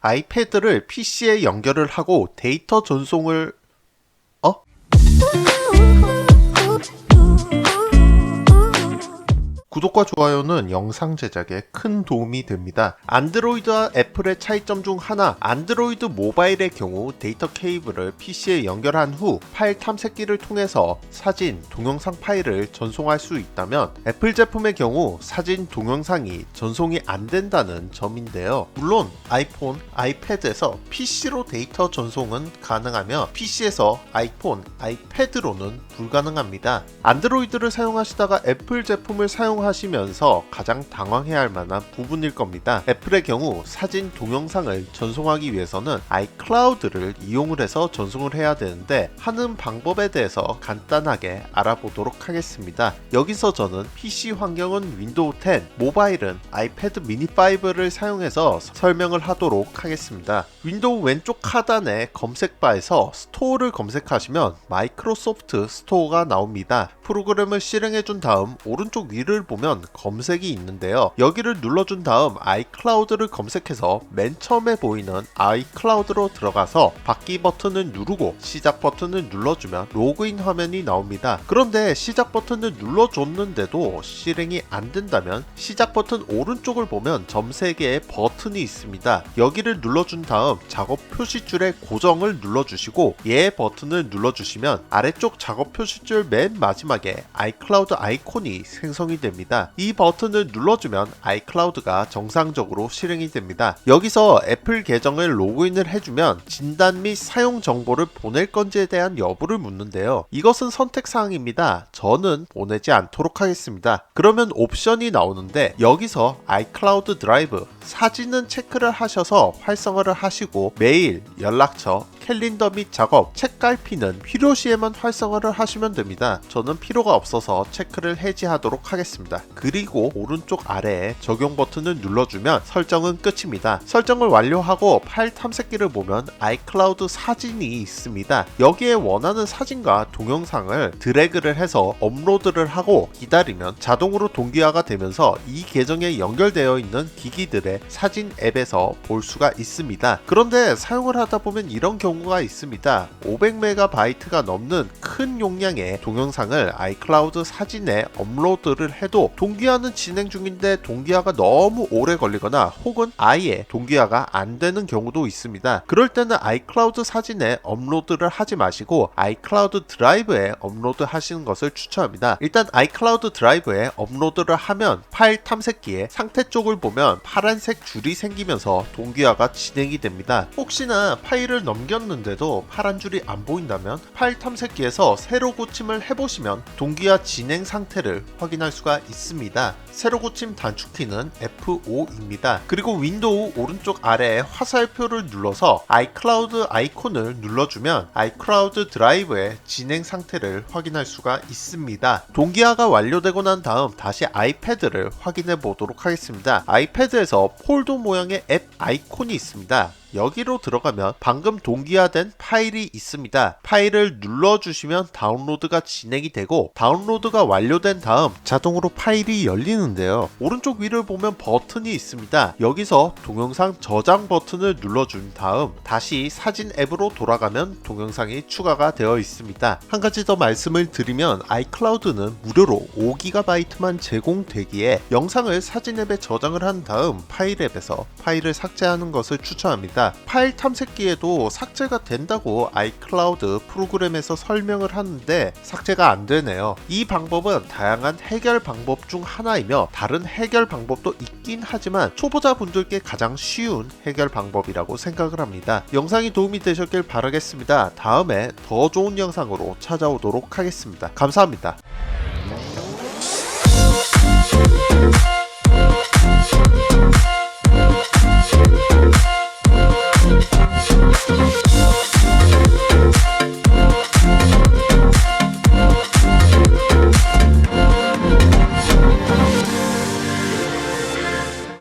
아이패드를 PC에 연결을 하고 데이터 전송을 어? 구독과 좋아요는 영상 제작에 큰 도움이 됩니다. 안드로이드와 애플의 차이점 중 하나, 안드로이드 모바일의 경우 데이터 케이블을 PC에 연결한 후 파일 탐색기를 통해서 사진, 동영상 파일을 전송할 수 있다면 애플 제품의 경우 사진, 동영상이 전송이 안 된다는 점인데요. 물론 아이폰, 아이패드에서 PC로 데이터 전송은 가능하며 PC에서 아이폰, 아이패드로는 불가능합니다. 안드로이드를 사용하시다가 애플 제품을 사용 하시면서 가장 당황해야 할 만한 부분일 겁니다. 애플의 경우 사진, 동영상을 전송하기 위해서는 아이클라우드를 이용을 해서 전송을 해야 되는데 하는 방법에 대해서 간단하게 알아보도록 하겠습니다. 여기서 저는 PC 환경은 윈도우 10, 모바일은 아이패드 미니 5를 사용해서 설명을 하도록 하겠습니다. 윈도우 왼쪽 하단의 검색바에서 스토어를 검색하시면 마이크로소프트 스토어가 나옵니다. 프로그램을 실행해 준 다음 오른쪽 위를 보면 검색이 있는데요. 여기를 눌러준 다음 아이클라우드를 검색해서 맨 처음에 보이는 아이클라우드로 들어가서 받기 버튼을 누르고 시작 버튼을 눌러주면 로그인 화면이 나옵니다. 그런데 시작 버튼을 눌러줬는데도 실행이 안 된다면 시작 버튼 오른쪽을 보면 점 3개의 버튼이 있습니다. 여기를 눌러준 다음 작업 표시줄의 고정을 눌러주시고 얘 버튼을 눌러주시면 아래쪽 작업 표시줄 맨 마지막에 아이클라우드 아이콘이 생성이 됩니다. 이 버튼을 눌러주면 아이클라우드가 정상적으로 실행이 됩니다. 여기서 애플 계정을 로그인을 해주면 진단 및 사용 정보를 보낼 건지에 대한 여부를 묻는데요. 이것은 선택사항입니다. 저는 보내지 않도록 하겠습니다. 그러면 옵션이 나오는데 여기서 아이클라우드 드라이브 사진은 체크를 하셔서 활성화를 하시고 메일, 연락처, 캘린더 및 작업, 책갈피는 필요시에만 활성화를 하시면 됩니다. 저는 필요가 없어서 체크를 해지하도록 하겠습니다. 그리고 오른쪽 아래에 적용 버튼을 눌러주면 설정은 끝입니다. 설정을 완료하고 파일 탐색기를 보면 아이클라우드 사진이 있습니다. 여기에 원하는 사진과 동영상을 드래그를 해서 업로드를 하고 기다리면 자동으로 동기화가 되면서 이 계정에 연결되어 있는 기기들의 사진 앱에서 볼 수가 있습니다. 그런데 사용을 하다 보면 이런 경우 가 있습니다. 500MB가 넘는 큰 용량의 동영상을 아이클라우드 사진에 업로드를 해도 동기화는 진행 중인데 동기화가 너무 오래 걸리거나 혹은 아예 동기화가 안 되는 경우도 있습니다. 그럴 때는 아이클라우드 사진에 업로드를 하지 마시고 아이클라우드 드라이브에 업로드 하시는 것을 추천합니다. 일단 아이클라우드 드라이브에 업로드를 하면 파일 탐색기에 상태 쪽을 보면 파란색 줄이 생기면서 동기화가 진행이 됩니다. 혹시나 파일을 넘겼는 데도 파란 줄이 안 보인다면 파일 탐색기에서 새로 고침을 해보시면 동기화 진행 상태를 확인할 수가 있습니다. 새로 고침 단축키는 F5입니다. 그리고 윈도우 오른쪽 아래에 화살표를 눌러서 아이클라우드 아이콘을 눌러주면 아이클라우드 드라이브의 진행 상태를 확인할 수가 있습니다. 동기화가 완료되고 난 다음 다시 아이패드를 확인해 보도록 하겠습니다. 아이패드에서 폴더 모양의 앱 아이콘이 있습니다. 여기로 들어가면 방금 동기화된 파일이 있습니다. 파일을 눌러주시면 다운로드가 진행이 되고 다운로드가 완료된 다음 자동으로 파일이 열리는데요. 오른쪽 위를 보면 버튼이 있습니다. 여기서 동영상 저장 버튼을 눌러준 다음 다시 사진 앱으로 돌아가면 동영상이 추가가 되어 있습니다. 한 가지 더 말씀을 드리면 아이클라우드는 무료로 5GB만 제공되기에 영상을 사진 앱에 저장을 한 다음 파일 앱에서 파일을 삭제하는 것을 추천합니다. 파일 탐색기에도 삭제가 된다고 아이클라우드 프로그램에서 설명을 하는데 삭제가 안 되네요. 이 방법은 다양한 해결 방법 중 하나이며 다른 해결 방법도 있긴 하지만 초보자분들께 가장 쉬운 해결 방법이라고 생각을 합니다. 영상이 도움이 되셨길 바라겠습니다. 다음에 더 좋은 영상으로 찾아오도록 하겠습니다. 감사합니다.